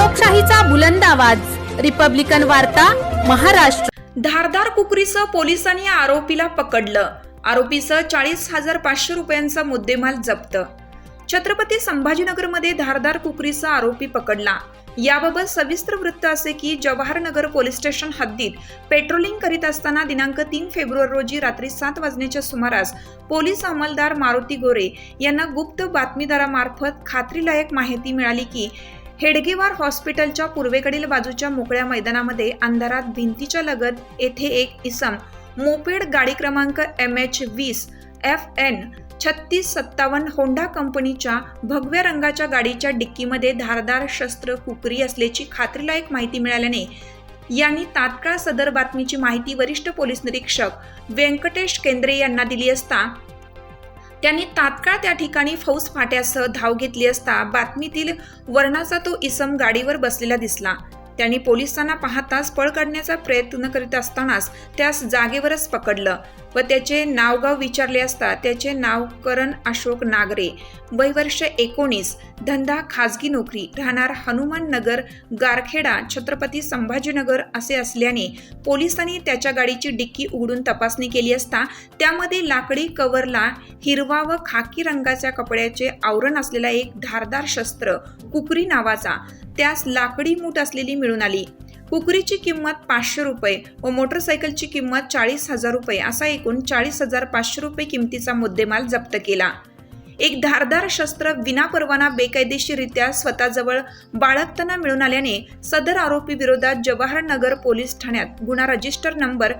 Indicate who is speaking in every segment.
Speaker 1: लोकशाहीचा बुलंद आवाज. रिपब्लिकन वार्ता महाराष्ट्र.
Speaker 2: धारदार कुकरीसह पोलिसांनी आरोपीला पकडलं. आरोपीसह चाळीस हजार पाचशे रुपयांचा मुद्देमाल जप्त. छत्रपती संभाजीनगरमध्ये धारदार कुकरीसह आरोपी पकडला. याबाबत सविस्तर वृत्त असे की जवाहरनगर पोलीस स्टेशन हद्दीत पेट्रोलिंग करीत असताना दिनांक तीन फेब्रुवारी रोजी रात्री सात वाजण्याच्या सुमारास पोलीस अंमलदार मारुती गोरे यांना गुप्त बातमीदारामार्फत खात्रीलायक माहिती मिळाली की हेडगेवार हॉस्पिटलच्या पूर्वेकडील बाजूच्या मोकळ्या मैदानामध्ये अंधारात भिंतीच्या लगत येथे एक इसम मोपेड गाडी क्रमांक एम एच वीस एफ एन छत्तीस सत्तावन्न होंडा कंपनीच्या भगव्या रंगाच्या गाडीच्या डिक्कीमध्ये धारदार शस्त्र कुकरी असल्याची खात्रीलायक माहिती मिळाल्याने यांनी तात्काळ सदर बातमीची माहिती वरिष्ठ पोलीस निरीक्षक व्यंकटेश केंद्रे यांना दिली असता त्यांनी तात्काळ त्या ठिकाणी फौज फाट्यासह धाव घेतली असता बातमीतील वर्णाचा तो इसम गाडीवर बसलेला दिसला. त्यांनी पोलिसांना पाहताच पळ काढण्याचा प्रयत्न करीत असतानाच त्यास जागेवरच पकडलं. व त्याचे नावगाव विचारले असता त्याचे नाव करण अशोक नागरे. वय वर्ष एकोणीस. धंदा खाजगी नोकरी. राहणार हनुमान नगर गारखेडा छत्रपती संभाजीनगर असे असल्याने पोलिसांनी त्याच्या गाडीची डिक्की उघडून तपासणी केली असता त्यामध्ये लाकडी कव्हरला हिरवा व खाकी रंगाच्या कपड्याचे आवरण असलेला एक धारदार शस्त्र कुकरी नावाचा. त्यास लाकडी मूठ असलेली मिळून आली. कुकरीची किंमत पाचशे रुपये व मोटरसायकलची किंमत चाळीस हजार रुपये असा एकूण चाळीस हजार पाचशे रुपये किमतीचा मुद्देमाल जप्त केला. एक धारदार शस्त्र विनापरवाना बेकायदेशीररित्या स्वतःजवळ बाळगताना मिळून आल्याने सदर आरोपी विरोधात जवाहरनगर पोलीस ठाण्यात गुन्हा रजिस्टर नंबर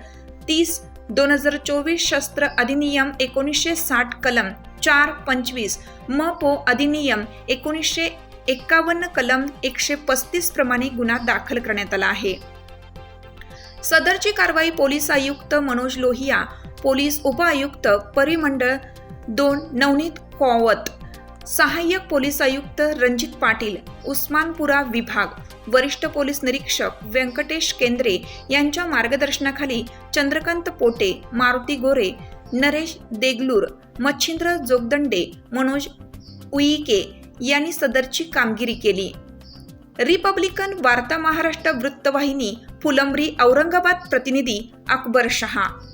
Speaker 2: तीस दोन हजार चोवीस शस्त्र अधिनियम एकोणीसशे साठ कलम चार पंचवीस म पो अधिनियम एकोणीसशे एक्कावन्न कलम एकशे पस्तीस प्रमाणे गुन्हा दाखल करण्यात आला आहे. सदरची कारवाई पोलीस आयुक्त मनोज लोहिया पोलीस उपआयुक्त परिमंडळ दोन नवनीत कॉवत सहाय्यक पोलीस आयुक्त रणजित पाटील उस्मानपुरा विभाग वरिष्ठ पोलीस निरीक्षक व्यंकटेश केंद्रे यांच्या मार्गदर्शनाखाली चंद्रकांत पोटे मारुती गोरे नरेश देगलूर मच्छिंद्र जोगदंडे मनोज उईके यांनी सदरची कामगिरी केली. रिपब्लिकन वार्ता महाराष्ट्र वृत्तवाहिनी फुलंब्री औरंगाबाद प्रतिनिधी अकबर शहा.